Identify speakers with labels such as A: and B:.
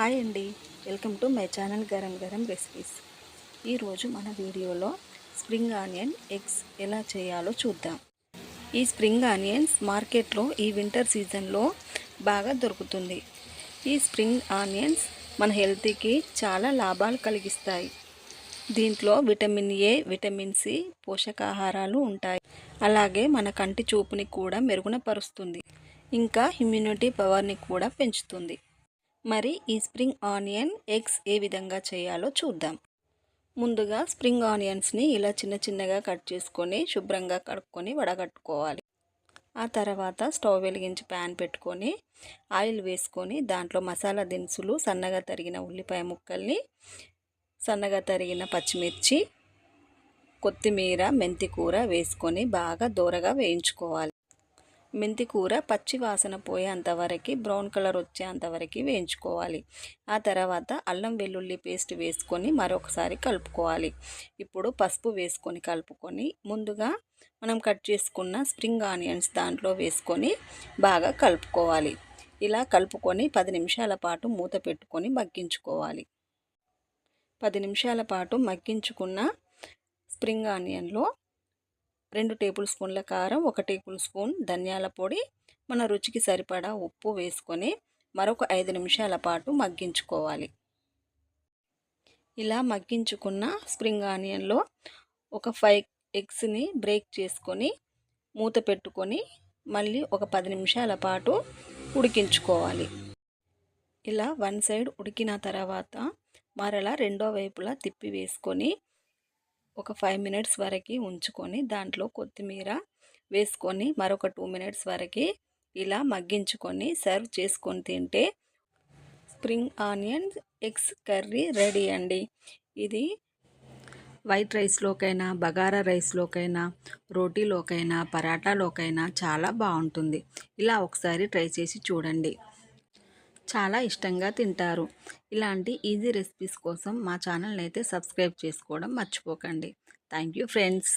A: Hi అండి. Welcome to my channel garam garam recipes. ఈరోజు మన వీడియోలో స్ప్రింగ్ ఆనియన్ ఎగ్స్ ఎలా చేయాలో చూద్దాం. ఈ స్ప్రింగ్ ఆనియన్స్ మార్కెట్లో ఈ వింటర్ సీజన్లో బాగా దొరుకుతుంది. ఈ స్ప్రింగ్ ఆనియన్స్ మన హెల్త్కి చాలా లాభాలు కలిగిస్తాయి. దీంట్లో విటమిన్ ఏ విటమిన్ సి పోషకాహారాలు ఉంటాయి. అలాగే మన కంటి చూపుని కూడా మెరుగునపరుస్తుంది ఇంకా ఇమ్యూనిటీ పవర్ని కూడా పెంచుతుంది. మరి ఈ స్ప్రింగ్ ఆనియన్ ఎగ్స్ ఏ విధంగా చేయాలో చూద్దాం. ముందుగా స్ప్రింగ్ ఆనియన్స్ని ఇలా చిన్న చిన్నగా కట్ చేసుకొని శుభ్రంగా కడుక్కొని వడగట్టుకోవాలి. ఆ తర్వాత స్టవ్ వెలిగించి ప్యాన్ పెట్టుకొని ఆయిల్ వేసుకొని దాంట్లో మసాలా దినుసులు సన్నగా తరిగిన ఉల్లిపాయ ముక్కల్ని సన్నగా తరిగిన పచ్చిమిర్చి కొత్తిమీర మెంతికూర వేసుకొని బాగా దూరగా వేయించుకోవాలి. మెంతి కూర పచ్చి వాసన పోయేంతవరకు బ్రౌన్ కలర్ వచ్చేంతవరకు వేయించుకోవాలి. ఆ తర్వాత అల్లం వెల్లుల్లి పేస్ట్ వేసుకొని మరొకసారి కలుపుకోవాలి. ఇప్పుడు పసుపు వేసుకొని కలుపుకొని ముందుగా మనం కట్ చేసుకున్న స్ప్రింగ్ ఆనియన్స్ దాంట్లో వేసుకొని బాగా కలుపుకోవాలి. ఇలా కలుపుకొని పది నిమిషాల పాటు మూత పెట్టుకొని మగ్గించుకోవాలి. పది నిమిషాల పాటు మగ్గించుకున్న స్ప్రింగ్ ఆనియన్లో రెండు టేబుల్ స్పూన్ల కారం ఒక టేబుల్ స్పూన్ ధనియాల పొడి మన రుచికి సరిపడా ఉప్పు వేసుకొని మరొక ఐదు నిమిషాల పాటు మగ్గించుకోవాలి. ఇలా మగ్గించుకున్న స్ప్రింగ్ ఆనియన్లో ఒక ఫైవ్ ఎగ్స్ని బ్రేక్ చేసుకొని మూత పెట్టుకొని మళ్ళీ ఒక పది నిమిషాల పాటు ఉడికించుకోవాలి. ఇలా వన్ సైడ్ ఉడికిన తర్వాత మరలా రెండో వైపులా తిప్పి వేసుకొని ఒక ఫైవ్ మినిట్స్ వరకు ఉంచుకొని దాంట్లో కొత్తిమీర వేసుకొని మరొక టూ మినిట్స్ వరకు ఇలా మగ్గించుకొని సర్వ్ చేసుకొని తింటే spring onion eggs curry ready అండి. ఇది వైట్ రైస్లోకైనా బగారా రైస్లోకైనా రోటీలోకైనా పరాటాలోకైనా చాలా బాగుంటుంది. ఇలా ఒకసారి ట్రై చేసి చూడండి. చాలా ఇష్టంగా తింటారు. ఇలాంటి ఈజీ రెసిపీస్ కోసం మా ఛానల్ని అయితే సబ్స్క్రైబ్ చేసుకోవడం మర్చిపోకండి. Thank you friends